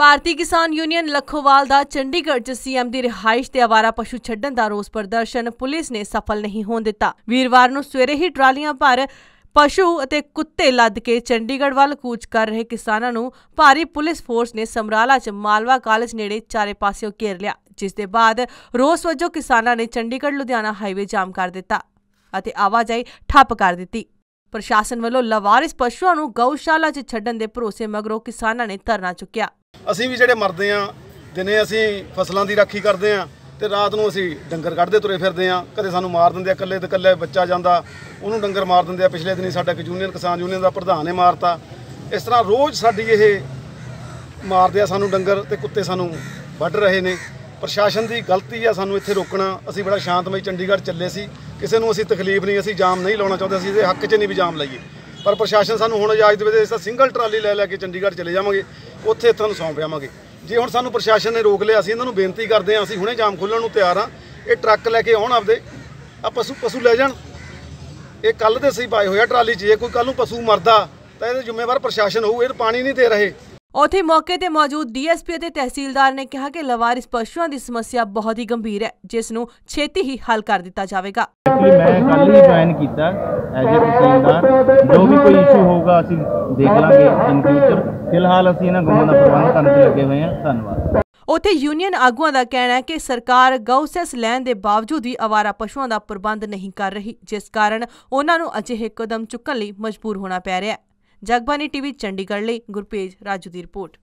ਭਾਰਤੀ ਕਿਸਾਨ ਯੂਨੀਅਨ ਲੱਖੋਵਾਲ ਦਾ ਚੰਡੀਗੜ੍ਹ 'ਚ ਸੀਐਮ ਦੀ ਰਿਹਾਇਸ਼ ਤੇ ਆਵਾਰਾ ਪਸ਼ੂ ਛੱਡਣ ਦਾ ਰੋਸ ਪ੍ਰਦਰਸ਼ਨ ਪੁਲਿਸ ਨੇ ਸਫਲ ਨਹੀਂ ਹੋਣ ਦਿੱਤਾ। ਵੀਰਵਾਰ ਨੂੰ ਸਵੇਰੇ ਹੀ ਟਰਾਲੀਆਂ ਭਰ ਪਸ਼ੂ ਅਤੇ ਕੁੱਤੇ ਲੱਦ ਕੇ ਚੰਡੀਗੜ੍ਹ ਵੱਲ ਕੂਚ ਕਰ ਰਹੇ ਕਿਸਾਨਾਂ ਨੂੰ ਭਾਰੀ ਪੁਲਿਸ ਫੋਰਸ ਨੇ ਸਮਰਾਲਾ 'ਚ ਮਾਲਵਾ ਕਾਲਜ ਨੇੜੇ ਚਾਰੇ ਪਾਸਿਓਂ ਘੇਰ ਲਿਆ, ਜਿਸ ਦੇ ਬਾਅਦ ਰੋਸ ਵਜੋਂ ਕਿਸਾਨਾਂ ਨੇ ਚੰਡੀਗੜ੍ਹ, ਲੁਧਿਆਣਾ ਹਾਈਵੇ ਜਾਮ ਕਰ ਦਿੱਤਾ ਅਤੇ ਆਵਾਜਾਈ ਠੱਪ ਕਰ ਦਿੱਤੀ। ਪ੍ਰਸ਼ਾਸਨ ਵੱਲੋਂ ਲਵਾਰਿਸ ਪਸ਼ੂਆਂ ਨੂੰ ਗਊਸ਼ਾਲਾ 'ਚ ਛੱਡਣ ਦੇ ਭਰੋਸੇ ਮਗਰੋਂ ਕਿਸਾਨਾਂ ਨੇ ਧਰਨਾ ਚੁੱਕਿਆ। ਅਸੀਂ ਵੀ ਜਿਹੜੇ ਮਰਦੇ ਆ ਦਿਨੇ ਅਸੀਂ ਫਸਲਾਂ ਦੀ ਰਾਖੀ ਕਰਦੇ ਆ ਤੇ ਰਾਤ ਨੂੰ ਅਸੀਂ ਡੰਗਰ ਕੱਢਦੇ ਤੁਰੇ ਫਿਰਦੇ ਆ ਕਦੇ ਸਾਨੂੰ ਮਾਰ ਦਿੰਦੇ ਆ ਇਕੱਲੇ ਤੇ ਇਕੱਲੇ ਬੱਚਾ ਜਾਂਦਾ, ਉਹਨੂੰ ਡੰਗਰ ਮਾਰ ਦਿੰਦੇ ਆ। ਪਿਛਲੇ ਦਿਨੀ ਸਾਡਾ ਇੱਕ ਯੂਨੀਅਨ ਕਿਸਾਨ ਯੂਨੀਅਨ ਦਾ ਪ੍ਰਧਾਨ ਨੇ ਮਾਰਤਾ। ਇਸ ਤਰ੍ਹਾਂ ਰੋਜ਼ ਸਾਡੀ ਇਹ ਮਾਰਦੇ ਆ ਸਾਨੂੰ ਡੰਗਰ ਤੇ ਕੁੱਤੇ ਸਾਨੂੰ ਵੱਢ ਰਹੇ ਨੇ। ਪ੍ਰਸ਼ਾਸਨ ਦੀ ਗਲਤੀ ਆ ਸਾਨੂੰ ਇੱਥੇ ਰੋਕਣਾ। ਅਸੀਂ ਬੜਾ ਸ਼ਾਂਤਮਈ ਚੰਡੀਗੜ੍ਹ ਚੱਲੇ ਸੀ। ਕਿਸੇ ਨੂੰ ਅਸੀਂ ਤਕਲੀਫ ਨਹੀਂ, ਅਸੀਂ ਜਾਮ ਨਹੀਂ ਲਾਉਣਾ ਚਾਹੁੰਦੇ। ਅਸੀਂ ਇਹਦੇ ਹੱਕ 'ਚ ਨਹੀਂ ਵੀ ਜਾਮ ਲਾਈਏ। ਪਰ ਪ੍ਰਸ਼ਾਸਨ ਸਾਨੂੰ ਹੁਣ ਇਜਾਜ਼ਤ ਦੇਵੇ ਤੇ ਅਸੀਂ ਤਾਂ ਸਿੰਗਲ ਟਰਾਲੀ ਲੈ ਲੈ ਕੇ ਚੰਡੀਗੜ੍ਹ ਚਲੇ ਜਾਵਾਂਗੇ। ਉੱਥੇ ਤੁਹਾਨੂੰ ਸੌਂਪ ਜਾਵਾਂਗੇ ਜੇ ਹੁਣ ਸਾਨੂੰ ਪ੍ਰਸ਼ਾਸਨ ਨੇ ਰੋਕ ਲਿਆ, ਅਸੀਂ ਇਹਨਾਂ ਨੂੰ ਬੇਨਤੀ ਕਰਦੇ ਹਾਂ, ਅਸੀਂ ਹੁਣੇ ਜਾਮ ਖੋਲ੍ਹਣ ਨੂੰ ਤਿਆਰ ਹਾਂ। ਇਹ ਟਰੱਕ ਲੈ ਕੇ ਆਉਣ ਆਪਦੇ। ਆ ਪਸ਼ੂ ਪਸ਼ੂ ਲੈ ਜਾਣ। ਇਹ ਕੱਲ ਦੇ ਸਹੀ ਪਾਏ ਹੋਇਆ ਟਰਾਲੀ 'ਚ। ਜੇ ਕੋਈ ਕੱਲ ਨੂੰ ਪਸ਼ੂ ਮਰਦਾ, ਤਾਂ ਇਹਦੇ ਜ਼ਿੰਮੇਵਾਰ ਪ੍ਰਸ਼ਾਸਨ ਹੋਊ, ਇਹ ਪਾਣੀ ਨਹੀਂ ਦੇ ਰਹੇ। ਉੱਥੇ ਮੌਕੇ ਤੇ ਮੌਜੂਦ ਡੀਐਸਪੀ ਅਤੇ ਤਹਿਸੀਲਦਾਰ ਨੇ ਕਿਹਾ ਕਿ ਲਵਾਰਿਸ ਪਸ਼ੂਆਂ ਦੀ ਸਮੱਸਿਆ ਬਹੁਤ ਹੀ ਗੰਭੀਰ ਹੈ ਜਿਸ ਨੂੰ ਛੇਤੀ ਹੀ ਹੱਲ ਕਰ ਦਿੱਤਾ ਜਾਵੇਗਾ। ਐਕਚੁਅਲੀ ਮੈਂ ਕੱਲ ਹੀ ਜੁਆਇਨ ਕੀਤਾ ਐਜ਼ ਅ ਤਹਿਸੀਲਦਾਰ। ਜੋ ਵੀ ਕੋਈ ਇਸ਼ੂ ਹੋਊਗਾ ਅਸੀਂ ਦੇਖ ਲਾਂਗੇ ਇਨ ਫਿਊਚਰ ਫਿਲਹਾਲ ਅਸੀਂ ਇਹਨਾਂ ਗਊਆਂ ਦਾ ਪ੍ਰਬੰਧ ਕਰਨ ਤੇ ਲੱਗੇ ਹੋਏ ਹਾਂ। ਧੰਨਵਾਦ। ਉੱਥੇ ਯੂਨੀਅਨ ਆਗੂਆਂ ਦਾ ਕਹਿਣਾ ਹੈ ਕਿ ਸਰਕਾਰ ਗਊਸੈਸ ਲੈਣ ਦੇ ਬਾਵਜੂਦ ਵੀ ਆਵਾਰਾ ਪਸ਼ੂਆਂ ਦਾ ਪ੍ਰਬੰਧ ਨਹੀਂ ਕਰ ਰਹੀ ਜਿਸ ਕਾਰਨ ਉਹਨਾਂ ਨੂੰ ਅਜਿਹੇ ਕਦਮ ਚੁੱਕਣ ਲਈ ਮਜਬੂਰ ਹੋਣਾ ਪੈ ਰਿਹਾ ਹੈ। ਜਗਬਾਨੀ ਟੀਵੀ ਚੰਡੀਗੜ੍ਹ ਲਈ ਗੁਰਪੇਜ ਰਾਜੂ ਦੀ ਰਿਪੋਰਟ।